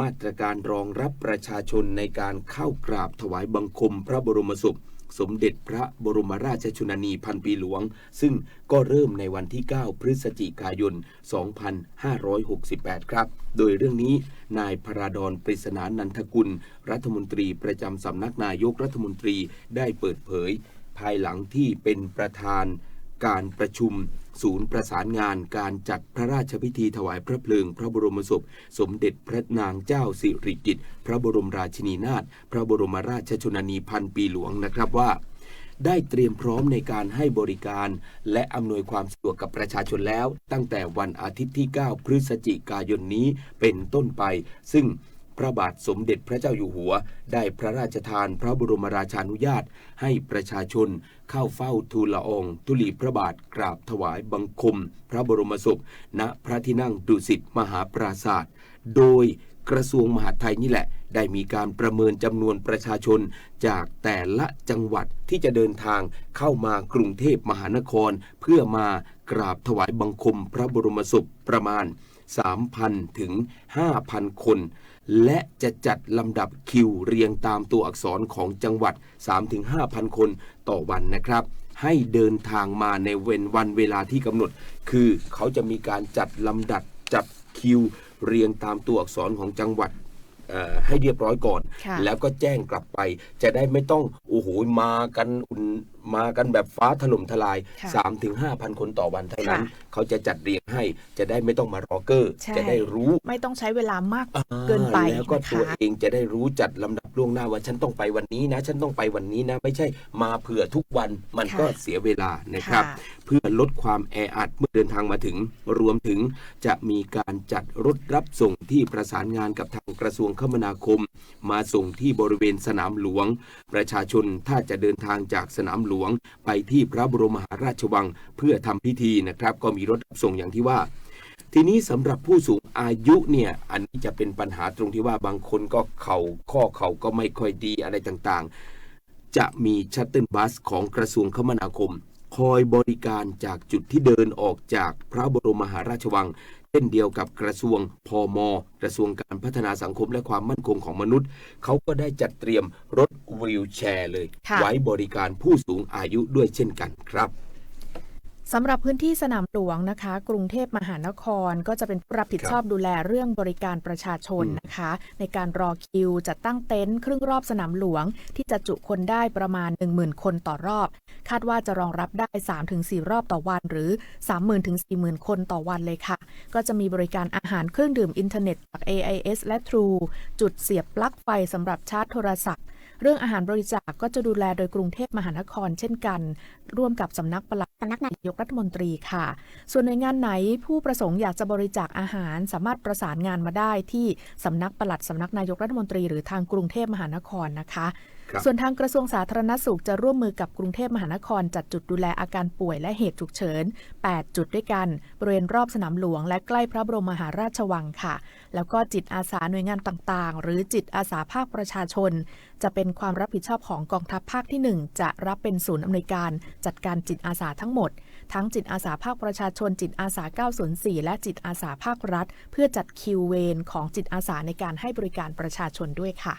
มาตรการรองรับประชาชนในการเข้ากราบถวายบังคมพระบรมศพสมเด็จพระบรมราชชนนีพันปีหลวง ซึ่งก็เริ่มในวันที่ 9 พฤศจิกายน 2568 ครับ โดยเรื่องนี้นายพราดอนปริศนานันทกุล รัฐมนตรีประจำสำนักนายกรัฐมนตรีได้เปิดเผย ภายหลังที่เป็นประธาน การประชุม ศูนย์ประสานงานการจัดพระราชพิธีถวายพระเพลิง พระบรมศพ สมเด็จพระนางเจ้าสิริกิติ์พระบรมราชินีนาถพระบรมราชชนนีพันปีหลวงนะครับว่าได้เตรียมพร้อมในการให้บริการ และอำนวยความสะดวกกับประชาชนแล้ว ตั้งแต่วันอาทิตย์ที่ 9 พฤศจิกายนนี้เป็นต้นไป ซึ่ง พระบาทสมเด็จพระเจ้าอยู่หัว ได้พระราชทานพระบรมราชานุญาต ให้ประชาชน เข้าเฝ้าทูลละองทุลีพระบาทกราบถวายบังคม พระบรมศพณพระที่นั่งดุสิตมหาปราศาสตร์โดย กระทรวงมหาดไทยนี่แหละ ได้มีการประเมินจำนวนประชาชน จากแต่ละจังหวัดที่จะเดินทางเข้ามากรุงเทพมหานคร เพื่อมากราบถวายบังคมพระบรมศพประมาณ 3,000 ถึง 5,000 คน และจะจัดลำดับคิวเรียงตามตัวอักษรของจังหวัด 3-5,000 คนต่อวันนะครับให้เดินทางมาในเวนวันเวลาที่กำหนด คือเขาจะมีการจัดลำดับจัดคิว เรียงตามตัวอักษรของจังหวัดเอ่อให้เรียบร้อยก่อนค่ะแล้วก็แจ้งกลับไป จะได้ไม่ต้องโอ้โหมากันอุ่น มากันแบบฟ้าถล่มทลาย ค่ะ3-5ถึงพันคนต่อวันเท่านั้น ค่ะเขาจะจัดเรียงให้จะได้ไม่ต้องมารอเกอร์ ใช่ จะได้รู้ไม่ต้องใช้เวลามากอ่าเกินไปแล้วก็นะคะ ตัวเองจะได้รู้จัดลำดับล่วงหน้าว่าฉันต้องไปวันนี้นะ ฉันต้องไปวันนี้นะ ไม่ใช่มาเผื่อทุกวันมันก็เสียเวลานะครับค่ะเพื่อลดความแออัดเมื่อเดินทางมาถึง รวมถึงจะมีการจัดรถรับส่งที่ประสานงานกับทางกระทรวงคมนาคม มาส่งที่บริเวณสนามหลวง ประชาชนถ้าจะเดินทางจากสนามหลวงไปที่พระบรมมหาราชวังเพื่อทำพิธีนะครับ ก็มีรถส่งอย่างที่ว่า ทีนี้สำหรับผู้สูงอายุเนี่ยอันนี้จะเป็นปัญหาตรงที่ว่าบางคนก็เขา่าข้อเข่าก็ไม่ค่อยดีอะไรต่างๆ จะมีชัตเติลบัสของกระทรวงคมนาคม คอยบริการจากจุดที่เดินออกจากพระบรมมหาราชวังเช่นเดียวกับกระทรวงพอมกระทรวงการพัฒนาสังคมและความมั่นคงของมนุษย์ เขาก็ได้จัดเตรียมรถ วีลแชร์เลยค่ะไว้บริการผู้สูงอายุด้วยเช่นกันครับสำหรับพื้นที่สนามหลวงนะคะ กรุงเทพมหานครก็จะเป็นผู้รับผิดชอบดูแลเรื่องบริการประชาชนอืมนะคะ ในการรอคิวจัดตั้งเต็นท์ครึ่งรอบสนามหลวง ที่จะจุคนได้ประมาณ 10,000 คนต่อรอบ คาดว่าจะรองรับได้ 3-4 รอบต่อวันหรือ 30,000ถึง40,000 คนต่อวันเลยค่ะ ก็จะมีบริการอาหารเครื่องดื่มอินเทอร์เน็ตจาก AIS และ True จุดเสียบปลั๊กไฟสำหรับชาร์จโทรศัพท์ เรื่องอาหารบริจาคก็จะดูแลโดยกรุงเทพมหานครเช่นกัน ร่วมกับสำนักปลัดสำนักนายกรัฐมนตรีค่ะ ส่วนหน่วยงานไหนผู้ประสงค์อยากจะบริจาคอาหาร สามารถประสานงานมาได้ที่สำนักปลัดสำนักนายกรัฐมนตรี หรือทางกรุงเทพมหานครนะคะ ส่วนทางกระทรวงสาธารณสุขจะร่วมมือกับกรุงเทพมหานคร จัดจุดดูแลอาการป่วยและเหตุฉุกเฉิน 8 จุดด้วยกัน บริเวณรอบสนามหลวง และใกล้พระบรมมหาราชวังค่ะ แล้วก็จิตอาสาหน่วยงานต่างๆ หรือจิตอาสาภาคประชาชน จะเป็นความรับผิดชอบของกองทัพภาคที่ 1 จะรับเป็นศูนย์อำนวยการจัดการจิตอาสาทั้งหมด ทั้งจิตอาสาภาคประชาชน จิตอาสา 904 และจิตอาสาภาครัฐ เพื่อจัดคิวเวรของจิตอาสาในการให้บริการประชาชนด้วยค่ะ